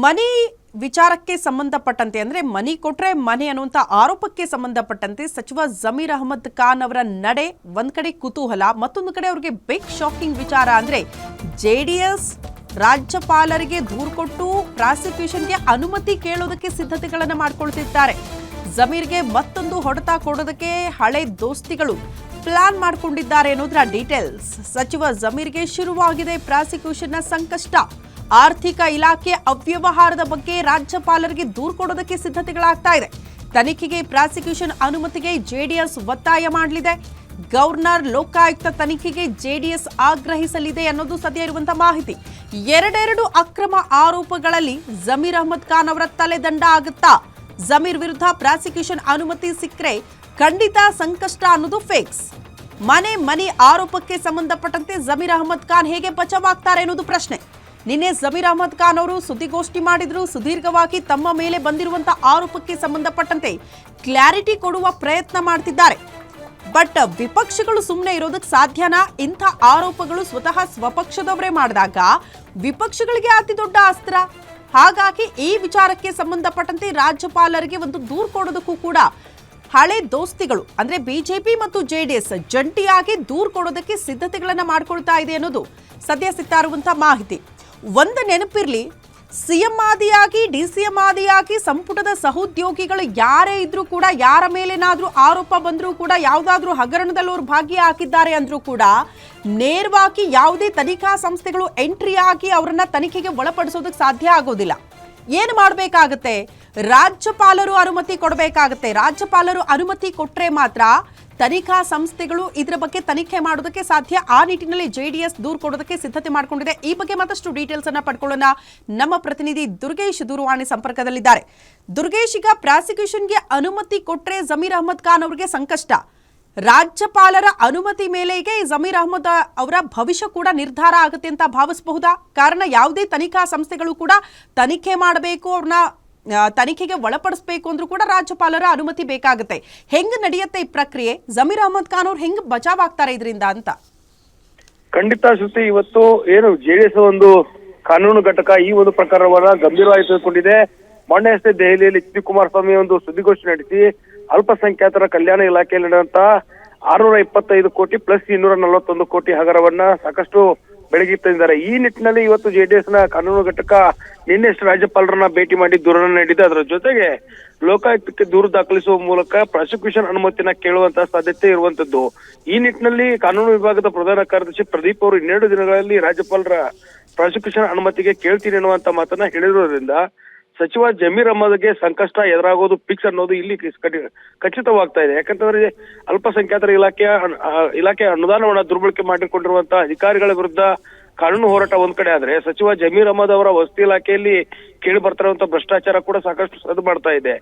ಮನಿ ವಿಚಾರಕ್ಕೆ ಸಂಬಂಧಪಟ್ಟಂತೆ, ಅಂದ್ರೆ ಮನಿ ಕೊಟ್ರೆ ಮನೆ ಅನ್ನುವಂಥ ಆರೋಪಕ್ಕೆ ಸಂಬಂಧಪಟ್ಟಂತೆ ಸಚಿವ ಜಮೀರ್ ಅಹಮದ್ ಖಾನ್ ಅವರ ನಡೆ ಒಂದ್ ಕಡೆ ಕುತೂಹಲ, ಮತ್ತೊಂದು ಕಡೆ ಅವರಿಗೆ ಬಿಗ್ ಶಾಕಿಂಗ್ ವಿಚಾರ ಅಂದ್ರೆ ಜೆಡಿಎಸ್ ರಾಜ್ಯಪಾಲರಿಗೆ ದೂರು ಕೊಟ್ಟು ಪ್ರಾಸಿಕ್ಯೂಷನ್ಗೆ ಅನುಮತಿ ಕೇಳೋದಕ್ಕೆ ಸಿದ್ಧತೆಗಳನ್ನು ಮಾಡಿಕೊಳ್ತಿದ್ದಾರೆ. ಜಮೀರ್ಗೆ ಮತ್ತೊಂದು ಹೊಡೆತ ಕೊಡೋದಕ್ಕೆ ಹಳೆ ದೋಸ್ತಿಗಳು ಪ್ಲಾನ್ ಮಾಡಿಕೊಂಡಿದ್ದಾರೆ ಅನ್ನೋದ್ರ ಡೀಟೇಲ್ಸ್ ಸಚಿವ ಜಮೀರ್ಗೆ ಶುರುವಾಗಿದೆ ಪ್ರಾಸಿಕ್ಯೂಷನ್ನ ಸಂಕಷ್ಟ. ಆರ್ಥಿಕ ಇಲಾಖೆ ಅವ್ಯವಹಾರದ ಬಗ್ಗೆ ರಾಜ್ಯಪಾಲರಿಗೆ ದೂರು ಕೊಡೋದಕ್ಕೆ ಸಿದ್ಧತೆಗಳಾಗ್ತಾ ಇದೆ. ತನಿಖೆಗೆ ಪ್ರಾಸಿಕ್ಯೂಷನ್ ಅನುಮತಿಗೆ ಜೆಡಿಎಸ್ ಒತ್ತಾಯ ಮಾಡಲಿದೆ. ಗವರ್ನರ್ ಲೋಕಾಯುಕ್ತ ತನಿಖೆಗೆ ಜೆಡಿಎಸ್ ಆಗ್ರಹಿಸಲಿದೆ ಅನ್ನೋದು ಸದ್ಯ ಇರುವಂತಹ ಮಾಹಿತಿ. ಎರಡೆರಡು ಅಕ್ರಮ ಆರೋಪಗಳಲ್ಲಿ ಜಮೀರ್ ಅಹಮದ್ ಖಾನ್ ಅವರ ತಲೆದಂಡ ಆಗುತ್ತಾ? ಜಮೀರ್ ವಿರುದ್ಧ ಪ್ರಾಸಿಕ್ಯೂಷನ್ ಅನುಮತಿ ಸಿಕ್ಕರೆ ಖಂಡಿತ ಸಂಕಷ್ಟ ಅನ್ನೋದು ಫೇಕ್ಸ್ ಮನೆ ಮನೆ ಆರೋಪಕ್ಕೆ ಸಂಬಂಧಪಟ್ಟಂತೆ ಜಮೀರ್ ಅಹಮದ್ ಖಾನ್ ಹೇಗೆ ಬಚಾವಾಗ್ತಾರೆ ಅನ್ನೋದು ಪ್ರಶ್ನೆ. ನಿನ್ನೆ ಜಮೀರ್ ಅಹಮದ್ ಖಾನ್ ಅವರು ಸುದ್ದಿಗೋಷ್ಠಿ ಮಾಡಿದ್ರು. ಸುದೀರ್ಘವಾಗಿ ತಮ್ಮ ಮೇಲೆ ಬಂದಿರುವಂತಹ ಆರೋಪಕ್ಕೆ ಸಂಬಂಧಪಟ್ಟಂತೆ ಕ್ಲಾರಿಟಿ ಕೊಡುವ ಪ್ರಯತ್ನ ಮಾಡ್ತಿದ್ದಾರೆ. ಬಟ್ ವಿಪಕ್ಷಗಳು ಸುಮ್ಮನೆ ಇರೋದಕ್ಕೆ ಸಾಧ್ಯನಾ? ಇಂಥ ಆರೋಪಗಳು ಸ್ವತಃ ಸ್ವಪಕ್ಷದವರೇ ಮಾಡಿದಾಗ ವಿಪಕ್ಷಗಳಿಗೆ ಅತಿ ದೊಡ್ಡ ಅಸ್ತ್ರ. ಹಾಗಾಗಿ ಈ ವಿಚಾರಕ್ಕೆ ಸಂಬಂಧಪಟ್ಟಂತೆ ರಾಜ್ಯಪಾಲರಿಗೆ ಒಂದು ದೂರು ಕೊಡೋದಕ್ಕೂ ಕೂಡ ಹಳೆ ದೋಸ್ತಿಗಳು, ಅಂದ್ರೆ ಬಿಜೆಪಿ ಮತ್ತು ಜೆಡಿಎಸ್ ಜಂಟಿಯಾಗಿ ದೂರು ಕೊಡೋದಕ್ಕೆ ಸಿದ್ಧತೆಗಳನ್ನು ಮಾಡಿಕೊಳ್ತಾ ಇದೆ ಅನ್ನೋದು ಸದ್ಯ ಸಿಗ್ತಾ ಇರುವಂತಹ ಮಾಹಿತಿ. ಒಂದು ನೆನಪಿರ್ಲಿ, ಸಿಎಂ ಆದಿಯಾಗಿ, ಡಿ ಸಿ ಎಂ ಆದಿಯಾಗಿ ಸಂಪುಟದ ಸಹೋದ್ಯೋಗಿಗಳು ಯಾರೇ ಇದ್ರೂ ಕೂಡ, ಯಾರ ಮೇಲೇನಾದರೂ ಆರೋಪ ಬಂದರೂ ಕೂಡ, ಯಾವುದಾದ್ರೂ ಹಗರಣದಲ್ಲಿ ಅವರು ಭಾಗಿಯಾಗಿದ್ದಾರೆ ಅಂದ್ರೂ ಕೂಡ, ನೇರವಾಗಿ ಯಾವುದೇ ತನಿಖಾ ಸಂಸ್ಥೆಗಳು ಎಂಟ್ರಿ ಆಗಿ ಅವರನ್ನ ತನಿಖೆಗೆ ಒಳಪಡಿಸೋದಕ್ಕೆ ಸಾಧ್ಯ ಆಗೋದಿಲ್ಲ. ಏನು ಮಾಡಬೇಕಾಗತ್ತೆ? ರಾಜ್ಯಪಾಲರು ಅನುಮತಿ ಕೊಡಬೇಕಾಗತ್ತೆ. ರಾಜ್ಯಪಾಲರು ಅನುಮತಿ ಕೊಟ್ಟರೆ ಮಾತ್ರ ತನಿಖಾ ಸಂಸ್ಥೆಗಳು ಇದರ ಬಗ್ಗೆ ತನಿಖೆ ಮಾಡೋದಕ್ಕೆ ಸಾಧ್ಯ. ಆ ನಿಟ್ಟಿನಲ್ಲಿ ಜೆ ಡಿ ಎಸ್ ದೂರು ಕೊಡೋದಕ್ಕೆ ಸಿದ್ಧತೆ ಮಾಡಿಕೊಂಡಿದೆ. ಈ ಬಗ್ಗೆ ಮತ್ತಷ್ಟು ಡೀಟೇಲ್ಸ್ ಅನ್ನ ಪಡ್ಕೊಳ್ಳೋಣ. ನಮ್ಮ ಪ್ರತಿನಿಧಿ ದುರ್ಗೇಶ್ ದೂರವಾಣಿ ಸಂಪರ್ಕದಲ್ಲಿದ್ದಾರೆ. ದುರ್ಗೇಶ್, ಈಗ ಪ್ರಾಸಿಕ್ಯೂಷನ್ಗೆ ಅನುಮತಿ ಕೊಟ್ಟರೆ ಜಮೀರ್ ಅಹಮದ್ ಖಾನ್ ಅವರಿಗೆ ಸಂಕಷ್ಟ. ರಾಜ್ಯಪಾಲರ ಅನುಮತಿ ಮೇಲೆಗೆ ಜಮೀರ್ ಅಹಮದ್ ಅವರ ಭವಿಷ್ಯ ಕೂಡ ನಿರ್ಧಾರ ಆಗುತ್ತೆ ಅಂತ ಭಾವಿಸಬಹುದಾ? ಕಾರಣ ಯಾವುದೇ ತನಿಖಾ ಸಂಸ್ಥೆಗಳು ಕೂಡ ತನಿಖೆ ಮಾಡಬೇಕು ಅವ್ರನ್ನ ತನಿಖೆಗೆ ಒಳಪಡಿಸಬೇಕು ಅಂದ್ರೂ ಕೂಡ ರಾಜ್ಯಪಾಲರ ಅನುಮತಿ ಬೇಕಾಗುತ್ತೆ. ಹೆಂಗ್ ನಡೆಯುತ್ತೆ ಈ ಪ್ರಕ್ರಿಯೆ? ಜಮೀರ್ ಅಹಮದ್ ಖಾನ್ ಅವ್ರು ಹೆಂಗ್ ಬಚಾವ್ ಆಗ್ತಾರೆ ಇದರಿಂದ ಅಂತ? ಖಂಡಿತ ಶ್ರುತಿ, ಇವತ್ತು ಏನು ಜೆಡಿಎಸ್ ಒಂದು ಕಾನೂನು ಘಟಕ ಈ ಒಂದು ಪ್ರಕರಣವನ್ನ ಗಂಭೀರವಾಗಿ ತೆಗೆದುಕೊಂಡಿದೆ ಮೊನ್ನೆ ಅಷ್ಟೇ ದೆಹಲಿಯಲ್ಲಿ ಎಚ್ ಡಿ ಕುಮಾರಸ್ವಾಮಿ ಒಂದು ಸುದ್ದಿಗೋಷ್ಠಿ ನಡೆಸಿ ಅಲ್ಪಸಂಖ್ಯಾತರ ಕಲ್ಯಾಣ ಇಲಾಖೆಯಲ್ಲಿ ಆರ್ನೂರ ಇಪ್ಪತ್ತೈದು ಕೋಟಿ ಪ್ಲಸ್ ಇನ್ನೂರ ನಲವತ್ತೊಂದು ಕೋಟಿ ಹಗರವನ್ನ ಸಾಕಷ್ಟು ಬೆಳಗಿ ತಂದಿದ್ದಾರೆ ಈ ನಿಟ್ಟಿನಲ್ಲಿ ಇವತ್ತು ಜೆಡಿಎಸ್ನ ಕಾನೂನು ಘಟಕ ನಿನ್ನೆಷ್ಟು ರಾಜ್ಯಪಾಲರನ್ನ ಭೇಟಿ ಮಾಡಿ ದೂರನ್ನ ನೀಡಿದೆ. ಅದರ ಜೊತೆಗೆ ಲೋಕಾಯುಕ್ತಕ್ಕೆ ದೂರು ದಾಖಲಿಸುವ ಮೂಲಕ ಪ್ರಾಸಿಕ್ಯೂಷನ್ ಅನುಮತಿನ ಕೇಳುವಂತಹ ಸಾಧ್ಯತೆ ಇರುವಂತದ್ದು. ಈ ನಿಟ್ಟಿನಲ್ಲಿ ಕಾನೂನು ವಿಭಾಗದ ಪ್ರಧಾನ ಕಾರ್ಯದರ್ಶಿ ಪ್ರದೀಪ್ ಅವರು ಇನ್ನೆರಡು ದಿನಗಳಲ್ಲಿ ರಾಜ್ಯಪಾಲರ ಪ್ರಾಸಿಕ್ಯೂಷನ್ ಅನುಮತಿಗೆ ಕೇಳ್ತೀನಿ ಅನ್ನುವಂತ ಮಾತನ್ನ ಹೇಳಿರೋದ್ರಿಂದ ಸಚಿವ ಜಮೀರ್ ಅಹಮದ್ಗೆ ಸಂಕಷ್ಟ ಎದುರಾಗೋದು ಫಿಕ್ಸ್ ಅನ್ನೋದು ಇಲ್ಲಿ ಖಚಿತವಾಗ್ತಾ ಇದೆ. ಯಾಕಂತಂದ್ರೆ ಅಲ್ಪಸಂಖ್ಯಾತರ ಇಲಾಖೆಯ ಇಲಾಖೆಯ ಅನುದಾನವನ್ನ ದುರ್ಬಳಕೆ ಮಾಡಿಕೊಂಡಿರುವಂತಹ ಅಧಿಕಾರಿಗಳ ವಿರುದ್ಧ ಕಾನೂನು ಹೋರಾಟ ಒಂದ್ ಕಡೆ ಆದ್ರೆ ಸಚಿವ ಜಮೀರ್ ಅಹಮದ್ ಅವರ ವಸತಿ ಇಲಾಖೆಯಲ್ಲಿ ಕೇಳಿ ಬರ್ತಿರುವಂತ ಭ್ರಷ್ಟಾಚಾರ ಕೂಡ ಸಾಕಷ್ಟು ಸದ್ದು ಮಾಡ್ತಾ ಇದೆ.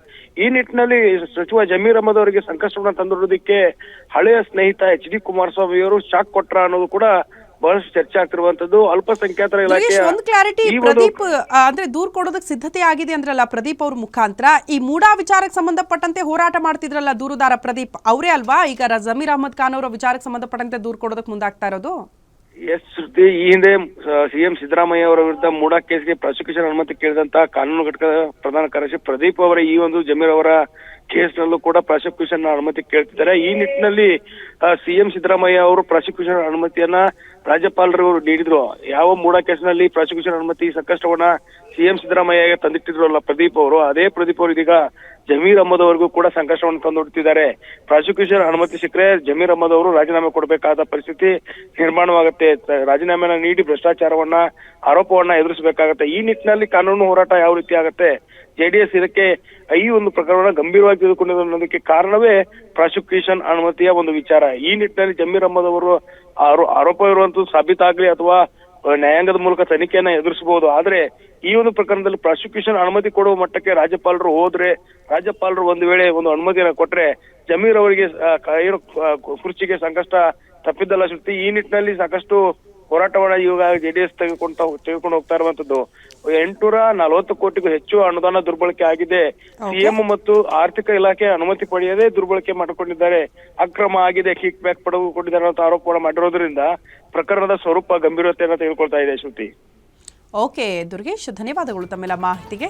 ಈ ನಿಟ್ಟಿನಲ್ಲಿ ಸಚಿವ ಜಮೀರ್ ಅಹಮದ್ ಅವರಿಗೆ ಸಂಕಷ್ಟವನ್ನ ತಂದೊಡ್ಡೋದಕ್ಕೆ ಹಳೆಯ ಸ್ನೇಹಿತ ಎಚ್ ಡಿ ಕುಮಾರಸ್ವಾಮಿ ಅವರು ಶಾಕ್ ಕೊಟ್ರ ಅನ್ನೋದು ಕೂಡ ಬಹಳಷ್ಟು ಚರ್ಚೆ ಆಗ್ತಿರುವಂತದ್ದು ಅಲ್ಪಸಂಖ್ಯಾತರ ಇಲಾಖೆ ಒಂದು ಕ್ಲಾರಿಟಿ ಪ್ರದೀಪ್ ಅಂದ್ರೆ ದೂರ್ ಕೊಡೋದಕ್ಕೆ ಸಿದ್ಧತೆ ಆಗಿದೆ ಅಂದ್ರಲ್ಲ ಪ್ರದೀಪ್ ಅವ್ರ ಮುಖಾಂತರ. ಈ ಮೂಡಾ ವಿಚಾರಕ್ಕೆ ಸಂಬಂಧಪಟ್ಟಂತೆ ಹೋರಾಟ ಮಾಡ್ತಿದ್ರಲ್ಲ ದೂರುದಾರ ಪ್ರದೀಪ್ ಅವರೇ ಅಲ್ವಾ? ಈಗ ಜಮೀರ್ ಅಹಮದ್ ಖಾನ್ ಅವರ ವಿಚಾರಕ್ಕೆ ಸಂಬಂಧಪಟ್ಟಂತೆ ದೂರ್ ಕೊಡೋದಕ್ಕೆ ಮುಂದಾಗ್ತಾ ಇರೋದು? ಎಸ್ ಶ್ರುತಿ ಈ ಹಿಂದೆ ಸಿಎಂ ಸಿದ್ದರಾಮಯ್ಯ ಅವರ ವಿರುದ್ಧ ಮೂಡಾ ಕೇಸ್ಗೆ ಪ್ರಾಸಿಕ್ಯೂಷನ್ ಅನುಮತಿ ಕೇಳಿದಂತ ಕಾನೂನು ಘಟಕದ ಪ್ರಧಾನ ಕಾರ್ಯದರ್ಶಿ ಪ್ರದೀಪ್ ಅವರ ಈ ಒಂದು ಜಮೀರ್ ಅವರ ಕೇಸ್ನಲ್ಲೂ ಕೂಡ ಪ್ರಾಸಿಕ್ಯೂಷನ್ ಅನುಮತಿ ಕೇಳ್ತಿದ್ದಾರೆ. ಈ ನಿಟ್ಟಿನಲ್ಲಿ ಸಿಎಂ ಸಿದ್ದರಾಮಯ್ಯ ಅವರು ಪ್ರಾಸಿಕ್ಯೂಷನ್ ಅನುಮತಿಯನ್ನ ರಾಜ್ಯಪಾಲರು ನೀಡಿದ್ರು. ಯಾವ ಮೂಡಾ ಕೇಸ್ನಲ್ಲಿ ಪ್ರಾಸಿಕ್ಯೂಷನ್ ಅನುಮತಿ ಸಂಕಷ್ಟವನ್ನ ಸಿಎಂ ಸಿದ್ದರಾಮಯ್ಯ ತಂದಿಟ್ಟಿದ್ರಲ್ಲ ಪ್ರದೀಪ್ ಅವರು, ಅದೇ ಪ್ರದೀಪ್ ಅವರು ಇದೀಗ ಜಮೀರ್ ಅಹಮದ್ ಅವರಿಗೂ ಕೂಡ ಸಂಕಷ್ಟವನ್ನು ತಂದೊಡ್ತಿದ್ದಾರೆ. ಪ್ರಾಸಿಕ್ಯೂಷನ್ ಅನುಮತಿ ಸಿಕ್ಕರೆ ಜಮೀರ್ ಅಹಮದ್ ಅವರು ರಾಜೀನಾಮೆ ಕೊಡಬೇಕಾದ ಪರಿಸ್ಥಿತಿ ನಿರ್ಮಾಣವಾಗುತ್ತೆ. ರಾಜೀನಾಮೆನ ನೀಡಿ ಭ್ರಷ್ಟಾಚಾರವನ್ನ, ಆರೋಪವನ್ನ ಎದುರಿಸಬೇಕಾಗತ್ತೆ. ಈ ನಿಟ್ಟಿನಲ್ಲಿ ಕಾನೂನು ಹೋರಾಟ ಯಾವ ರೀತಿ ಆಗುತ್ತೆ? ಜೆಡಿಎಸ್ ಇದಕ್ಕೆ ಈ ಒಂದು ಪ್ರಕರಣ ಗಂಭೀರವಾಗಿ ತೆಗೆದುಕೊಂಡಿದೆ ಅನ್ನೋದಕ್ಕೆ ಕಾರಣವೇ ಪ್ರಾಸಿಕ್ಯೂಷನ್ ಅನುಮತಿಯ ಒಂದು ವಿಚಾರ. ಈ ನಿಟ್ಟಿನಲ್ಲಿ ಜಮೀರ್ ಅಹಮದ್ ಅವರು ಆರೋ- ಆರೋಪ ಇರುವಂತದ್ದು ಸಾಬೀತಾಗ್ಲಿ ಅಥವಾ ನ್ಯಾಯಾಂಗದ ಮೂಲಕ ತನಿಖೆಯನ್ನ ಎದುರಿಸಬಹುದು. ಆದ್ರೆ ಈ ಒಂದು ಪ್ರಕರಣದಲ್ಲಿ ಪ್ರಾಸಿಕ್ಯೂಷನ್ ಅನುಮತಿ ಕೊಡುವ ಮಟ್ಟಕ್ಕೆ ರಾಜ್ಯಪಾಲರು ಹೋದ್ರೆ, ರಾಜ್ಯಪಾಲರು ಒಂದು ವೇಳೆ ಒಂದು ಅನುಮತಿಯನ್ನ ಕೊಟ್ರೆ ಜಮೀರ್ ಅವರಿಗೆ ಏನು ಕುರ್ಚಿಗೆ ಸಂಕಷ್ಟ ತಪ್ಪಿದ್ದಲ್ಲ ಶ್ರುತಿ. ಈ ನಿಟ್ಟಿನಲ್ಲಿ ಸಾಕಷ್ಟು ಹೋರಾಟವನ್ನ ಇವಾಗ ಜೆಡಿಎಸ್ ತೆಗೆದುಕೊಂತ ತೆಗೆದುಕೊಂಡು ಹೋಗ್ತಾ ಇರುವಂತದ್ದು ಎಂಟುನೂರ ನಲವತ್ತು ಕೋಟಿಗೂ ಹೆಚ್ಚು ಅನುದಾನ ದುರ್ಬಳಕೆ ಆಗಿದೆ. ಸಿಎಂ ಮತ್ತು ಆರ್ಥಿಕ ಇಲಾಖೆ ಅನುಮತಿ ಪಡೆಯದೆ ದುರ್ಬಳಕೆ ಮಾಡಿಕೊಂಡಿದ್ದಾರೆ. ಅಕ್ರಮ ಆಗಿದೆ ಕಿಕ್ ಬ್ಯಾಕ್ ಪಡೆದುಕೊಂಡಿದ್ದಾರೆ ಅಂತ ಆರೋಪವನ್ನು ಮಾಡಿರೋದ್ರಿಂದ ಪ್ರಕರಣದ ಸ್ವರೂಪ ಗಂಭೀರತೆಯನ್ನು ತೆಗೆದುಕೊಳ್ತಾ ಇದೆ ಶ್ರುತಿ. ಓಕೆ ದುರ್ಗೇಶ್ ಧನ್ಯವಾದಗಳು ತಮ್ಮೆಲ್ಲ ಮಾಹಿತಿಗೆ.